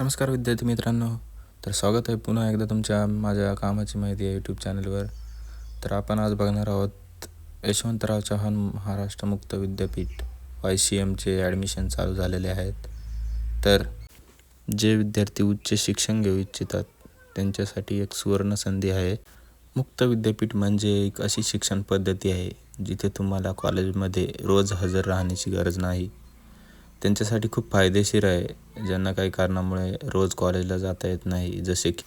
नमस्कार विद्यार्थी मित्रांनो. तर स्वागत आहे पुन्हा एकदा तुमच्या माझ्या कामाची माहिती आहे यूट्यूब चॅनलवर तर आपण आज बघणार आहोत यशवंतराव चव्हाण महाराष्ट्र मुक्त विद्यापीठ वाय सी एमचे ॲडमिशन चालू झालेले आहेत. तर जे विद्यार्थी उच्च शिक्षण घेऊ इच्छितात त्यांच्यासाठी एक सुवर्ण संधी आहे. मुक्त विद्यापीठ म्हणजे एक अशी शिक्षण पद्धती आहे जिथे तुम्हाला कॉलेजमध्ये रोज हजर राहण्याची गरज नाही. त्यांच्यासाठी खूप फायदेशीर आहे. ज्यांना काही कारणामुळे रोज कॉलेजला जाता येत नाही. जसे की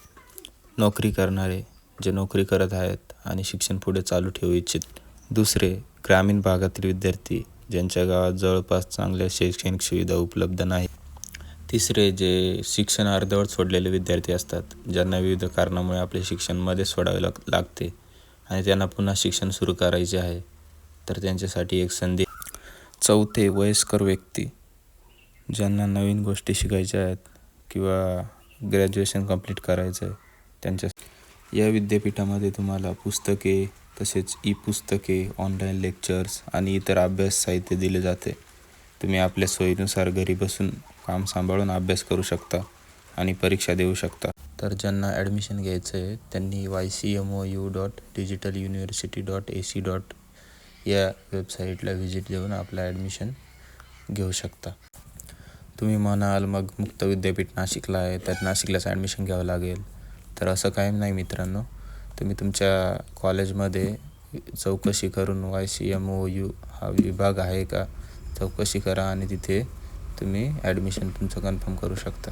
नोकरी करणारे जे नोकरी करत आहेत आणि शिक्षण पुढे चालू ठेवू इच्छित. दुसरे ग्रामीण भागातील विद्यार्थी ज्यांच्या गावात जवळपास चांगल्या शैक्षणिक सुविधा उपलब्ध नाही. तिसरे जे शिक्षण अर्धवट सोडलेले विद्यार्थी असतात ज्यांना विविध कारणामुळे आपले शिक्षणमध्ये सोडावे लाग लागते आणि त्यांना पुन्हा शिक्षण सुरू करायचे आहे तर त्यांच्यासाठी एक संधी. चौथे वयस्कर व्यक्ती. ज्यांना नवीन गोष्टी शिकायच्या आहेत किंवा ग्रॅज्युएशन कंप्लीट करायचं आहे त्यांच्या या विद्यापीठामध्ये तुम्हाला पुस्तके तसेच ई पुस्तके ऑनलाईन लेक्चर्स आणि इतर अभ्यास साहित्य दिले जाते. तुम्ही आपल्या सोयीनुसार घरी बसून काम सांभाळून अभ्यास करू शकता आणि परीक्षा देऊ शकता. तर ज्यांना ॲडमिशन घ्यायचं आहे त्यांनी Y C M O U dot digital university dot A C dot या वेबसाईटला व्हिजिट देऊन आपलं ॲडमिशन घेऊ शकता. तुम्ही म्हणाल मग मुक्त विद्यापीठ नाशिकला आहे तर नाशिकलाच ॲडमिशन घ्यावं लागेल. तर असं काही नाही मित्रांनो. तुम्ही तुमच्या कॉलेजमध्ये चौकशी करून Y C M O U हा विभाग आहे का? चौकशी करा आणि तिथे तुम्ही ॲडमिशन तुमचं कन्फर्म करू शकता.